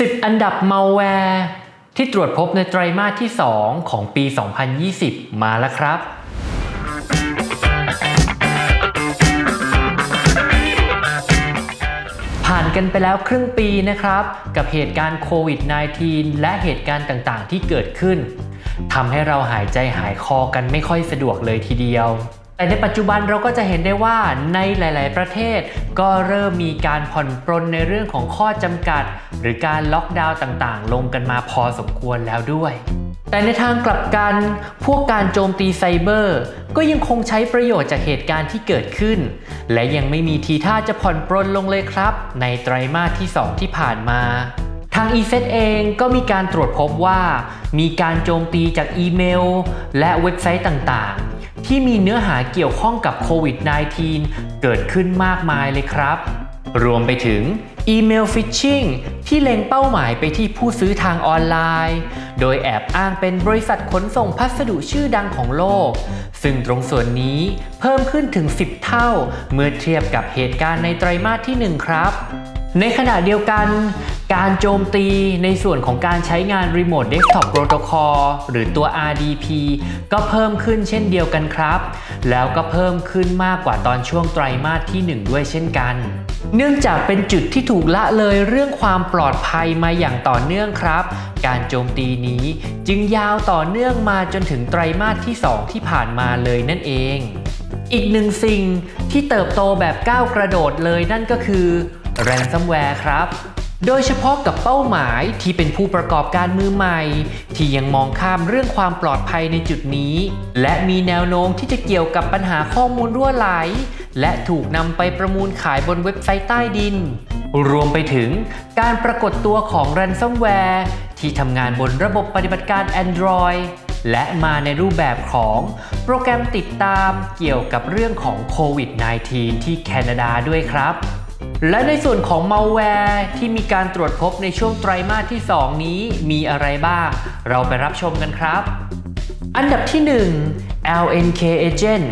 10 อันดับมัลแวร์ที่ตรวจพบในไตรมาสที่ 2 ของปี 2020 มาแล้วครับ ผ่านกันไปแล้วครึ่งปีนะครับ กับเหตุการณ์โควิด -19 และเหตุการณ์ต่างๆ ที่เกิดขึ้นทำให้เราหายใจหายคอกันไม่ค่อยสะดวกเลยทีเดียว แต่ในปัจจุบันเราก็จะเห็นได้ว่าในหลาย ๆ ประเทศ ก็เริ่มมีการผ่อนปรนในเรื่องของข้อจำกัด หรือการล็อกดาวน์ต่าง ๆ ลงกันมาพอสมควรแล้วด้วย แต่ในทางกลับกัน พวกการโจมตีไซเบอร์ ก็ยังคงใช้ประโยชน์จากเหตุการณ์ที่เกิดขึ้น และยังไม่มีทีท่าจะผ่อนปรนลงเลยครับ ในไตรมาสที่ 2 ที่ผ่านมาทาง e s e t เองก็มีการตรวจพบว่า มีการโจมตีจากอีเมล และเว็บไซต์ต่างๆ ที่มีเนื้อหาเกี่ยวข้องกับโควิด -19 เกิดขึ้นมากมายเลยครับ รวมไปถึงอีเมลฟิชชิงที่เล็งเป้าหมายไปที่ผู้ซื้อทางออนไลน์ โดยแอบอ้างเป็นบริษัทขนส่งพัสดุชื่อดังของโลก ซึ่งตรงส่วนนี้เพิ่มขึ้นถึง 10 เท่า เมื่อเทียบกับเหตุการณ์ในไตรมาสที่ 1 ครับในขณะเดียวกัน การโจมตีในส่วนของการใช้งาน Remote Desktop Protocol หรือตัว RDP ก็เพิ่มขึ้นเช่นเดียวกันครับ แล้วก็เพิ่มขึ้นมากกว่าตอนช่วงไตรมาสที่ 1 ด้วยเช่นกัน เนื่องจากเป็นจุดที่ถูกละเลยเรื่องความปลอดภัยมาอย่างต่อเนื่องครับ การโจมตีนี้จึงยาวต่อเนื่องมาจนถึงไตรมาสที่ 2 ที่ผ่านมาเลยนั่นเอง อีกหนึ่งสิ่งที่เติบโตแบบก้าวกระโดดเลยนั่นก็คือ ransomware ครับ โดยเฉพาะกับเป้าหมายที่เป็นผู้ประกอบการมือใหม่ ที่ยังมองข้ามเรื่องความปลอดภัยในจุดนี้ และมีแนวโน้มที่จะเกี่ยวกับปัญหาข้อมูลรั่วไหล และถูกนำไปประมูลขายบนเว็บไซต์ใต้ดิน รวมไปถึงการปรากฏตัวของ ransomware ที่ทำงานบนระบบปฏิบัติการ Android และมาในรูปแบบของโปรแกรมติดตามเกี่ยวกับเรื่องของโควิด -19 ที่แคนาดาด้วยครับ และในส่วนของมัลแวร์ที่มีการตรวจพบในช่วงไตรมาสที่ 2 นี้มีอะไรบ้าง เราไปรับชมกันครับ อันดับที่ 1 LNK Agent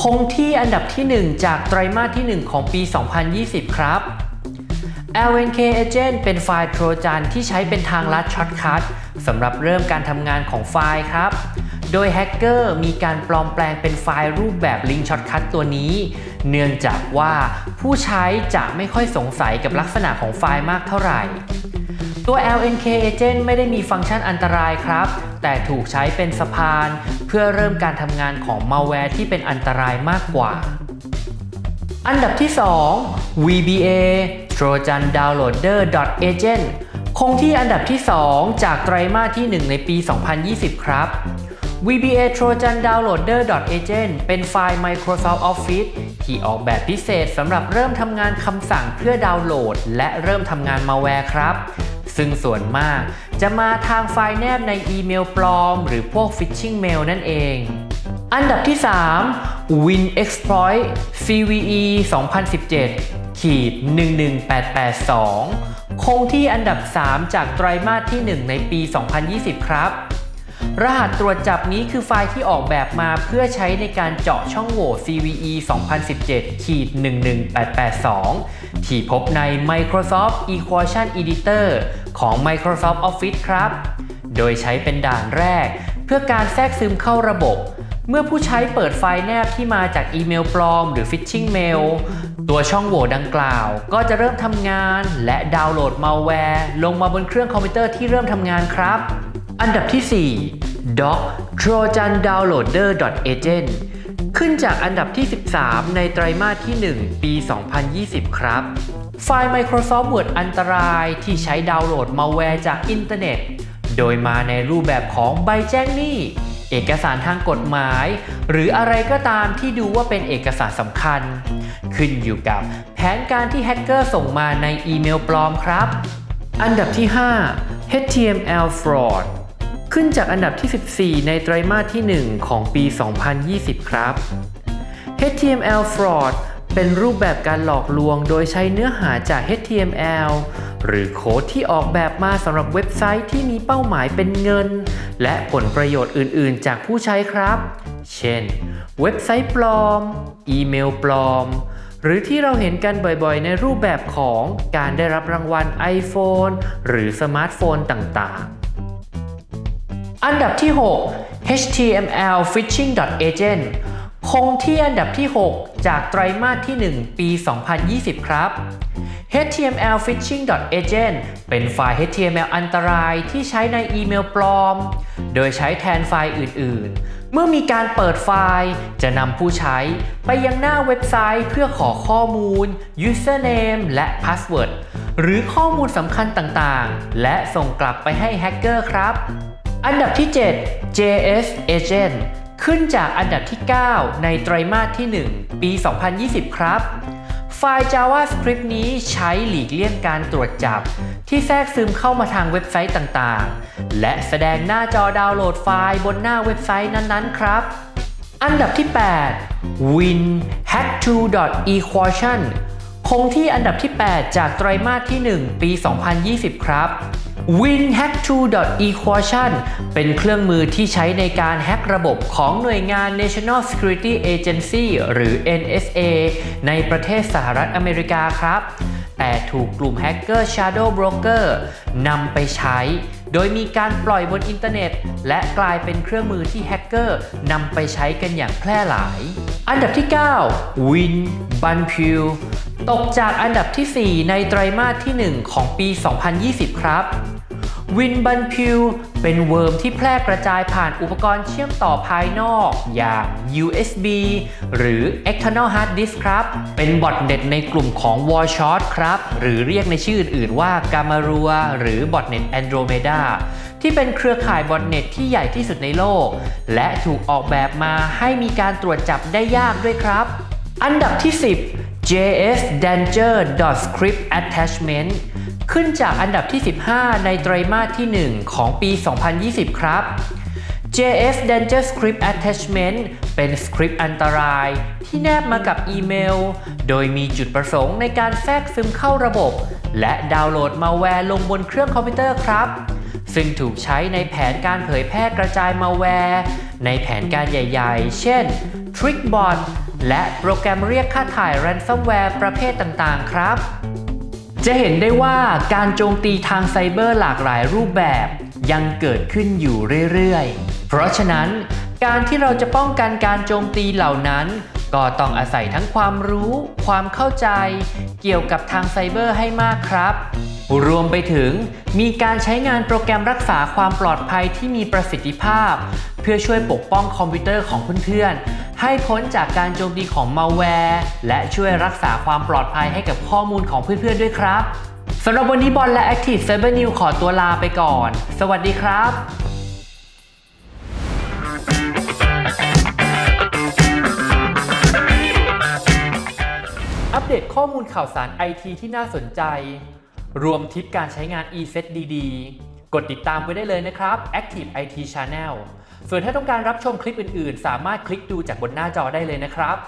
คงที่อันดับที่ 1 จากไตรมาสที่ 1 ของปี 2020 ครับ LNK Agent เป็นไฟล์โทรจันที่ใช้เป็นทางลัดช็อตคัทสำหรับเริ่มการทำงานของไฟล์ครับ โดยแฮกเกอร์มีการปลอมแปลงเป็นไฟล์รูปแบบลิงช็อตคัทตัวนี้ เนื่องจากว่าผู้ใช้จะไม่ค่อยสงสัยกับลักษณะของไฟล์มากเท่าไหร่ ตัว LNK Agent ไม่ได้มีฟังก์ชันอันตรายครับ แต่ถูกใช้เป็นสะพาน เพื่อเริ่มการทำงานของมัลแวร์ที่เป็นอันตรายมากกว่า อันดับที่ 2 VBA Trojan Downloader Agent คงที่อันดับที่ 2 จากไตรมาสที่ 1 ในปี 2020 ครับ VBA Trojan Downloader Agent เป็นไฟล์ Microsoft Office ที่ออกแบบพิเศษสำหรับเริ่มทำงานคำสั่งเพื่อดาวน์โหลด และเริ่มทำงานมาแวร์ครับ ซึ่งส่วนมากจะมาทางไฟล์แนบในอีเมลปลอม หรือพวก Phishing Mail นั่นเอง อันดับที่ 3 Win Exploit CVE 2017ขีด11882 คงที่อันดับ 3 จากไตรมาสที่ 1 ในปี 2020 ครับ รหัสตรวจจับนี้คือไฟล์ที่ออกแบบมาเพื่อใช้ในการเจาะช่องโหว่ CVE 2017-11882 ที่พบใน Microsoft Equation Editor ของ Microsoft Office ครับ โดยใช้เป็นด่านแรก เพื่อการแทรกซึมเข้าระบบ เมื่อผู้ใช้เปิดไฟล์แนบที่มาจากอีเมลปลอมหรือ Phishing Mail ตัวช่องโหว่ดังกล่าว ก็จะเริ่มทำงาน และดาวน์โหลดมัลแวร์ลงมาบนเครื่องคอมพิวเตอร์ที่เริ่มทำงานครับ อันดับที่ 4 Doc Trojan Downloader Agent ขึ้นจากอันดับที่ 13 ในไตรมาสที่ 1 ปี 2020 ครับ ไฟล์ Microsoft Word อันตรายที่ใช้ดาวน์โหลดมัลแวร์จากอินเทอร์เน็ต โดยมาในรูปแบบของใบแจ้งหนี้ เอกสารทางกฎหมาย หรืออะไรก็ตามที่ดูว่าเป็นเอกสารสำคัญ ขึ้นอยู่กับแผนการที่แฮกเกอร์ส่งมาในอีเมลปลอมครับ อันดับที่ 5 HTML fraud ขึ้นจากอันดับที่ 14 ในไตรมาสที่ 1 ของปี 2020 ครับ HTML fraud เป็นรูปแบบการหลอกลวงโดยใช้เนื้อหาจาก HTML หรือโค้ดที่ออกแบบมาสำหรับเว็บไซต์ที่มีเป้าหมายเป็นเงิน และผลประโยชน์อื่น ๆ จากผู้ใช้ครับ เช่น เว็บไซต์ปลอม อีเมลปลอม หรือที่เราเห็นกันบ่อยๆ ในรูปแบบของการได้รับรางวัล iPhone หรือสมาร์ทโฟนต่าง ๆ อันดับที่ 6 HTML Phishing Agent คงที่อันดับที่ 6 จากไตรมาสที่ 1 ปี 2020 ครับ HTML Phishing Agent เป็นไฟล์ HTML อันตรายที่ใช้ในอีเมลปลอม โดยใช้แทนไฟล์อื่น ๆ เมื่อมีการเปิดไฟล์ จะนำผู้ใช้ไปยังหน้าเว็บไซต์เพื่อขอข้อมูล username และ password หรือข้อมูลสำคัญต่าง ๆ และส่งกลับไปให้แฮกเกอร์ครับ อันดับที่ 7 JS Agent ขึ้นจากอันดับที่ 9 ในไตรมาสที่ 1 ปี 2020 ครับ ไฟล์ JavaScript นี้ใช้หลีกเลี่ยงการตรวจจับ ที่แทรกซึมเข้ามาทางเว็บไซต์ต่างๆ และแสดงหน้าจอดาวน์โหลดไฟล์บนหน้าเว็บไซต์นั้นๆ ครับ อันดับที่ 8 Win Hack2.equation คงที่อันดับที่ 8 จากไตรมาสที่ 1 ปี 2020 ครับ Win Hack2.equation เป็นเครื่องมือที่ใช้ในการแฮกระบบของหน่วยงาน National Security Agency หรือ NSA ในประเทศสหรัฐอเมริกาครับ แต่ถูกกลุ่มแฮกเกอร์ Shadow Broker นำไปใช้ โดยมีการปล่อยบนอินเทอร์เน็ต และกลายเป็นเครื่องมือที่แฮกเกอร์นำไปใช้กันอย่างแพร่หลาย อันดับที่ 9 Win b u n p u ตกจากอันดับที่ 4 ในไตรมาสที่ 1 ของปี 2020 ครับ วินบันพิวเป็นเวิร์มที่แพร่กระจายผ่านอุปกรณ์เชื่อมต่อภายนอกอย่าง USB หรือ external hard disk ครับ เป็นบอทเน็ตในกลุ่มของ Warshot ครับ หรือเรียกในชื่ออื่นๆว่า g a m a r u a หรือบอทเน็ต Andromeda ที่เป็นเครือข่ายบอทเน็ตที่ใหญ่ที่สุดในโลก และถูกออกแบบมาให้มีการตรวจจับได้ยากด้วยครับ อันดับที่ 10 JS Danger Script Attachment ขึ้นจากอันดับที่ 15 ในไตรมาสที่ 1 ของปี 2020 ครับ JS Danger Script Attachment เป็นสคริปต์อันตราย ที่แนบมากับอีเมล โดยมีจุดประสงค์ในการแทรกซึมเข้าระบบ และดาวน์โหลดมาแวร์ลงบนเครื่องคอมพิวเตอร์ครับ ซึ่งถูกใช้ในแผนการเผยแพร่กระจายมาแวร์ ในแผนการใหญ่ๆ เช่น Trickbot และโปรแกรมเรียกค่าถ่าย ransomware ประเภทต่างๆ ครับ จะเห็นได้ว่าการโจมตีทางไซเบอร์หลากหลายรูปแบบยังเกิดขึ้นอยู่เรื่อยๆ เพราะฉะนั้น การที่เราจะป้องกันการโจมตีเหล่านั้น ก็ต้องอาศัยทั้งความรู้ ความเข้าใจ เกี่ยวกับทางไซเบอร์ให้มากครับ รวมไปถึงมีการใช้งานโปรแกรมรักษาความปลอดภัยที่มีประสิทธิภาพ เพื่อช่วยปกป้องคอมพิวเตอร์ของเพื่อนๆ ให้พ้นจากการโจมตีของมาแวร์และช่วยรักษาความปลอดภัยให้กับข้อมูลของเพื่อนๆด้วยครับสำหรับวันนี้บอลและ Active Cyber News ขอตัวลาไปก่อน สวัสดีครับอัปเดตข้อมูลข่าวสารไอทีที่น่าสนใจ รวมทิปการใช้งาน e-set ดีๆ กดติดตามไว้ได้เลยนะครับ Active IT Channel ส่วนถ้าต้องการรับชมคลิปอื่นๆ สามารถคลิกดูจากบนหน้าจอได้เลยนะครับ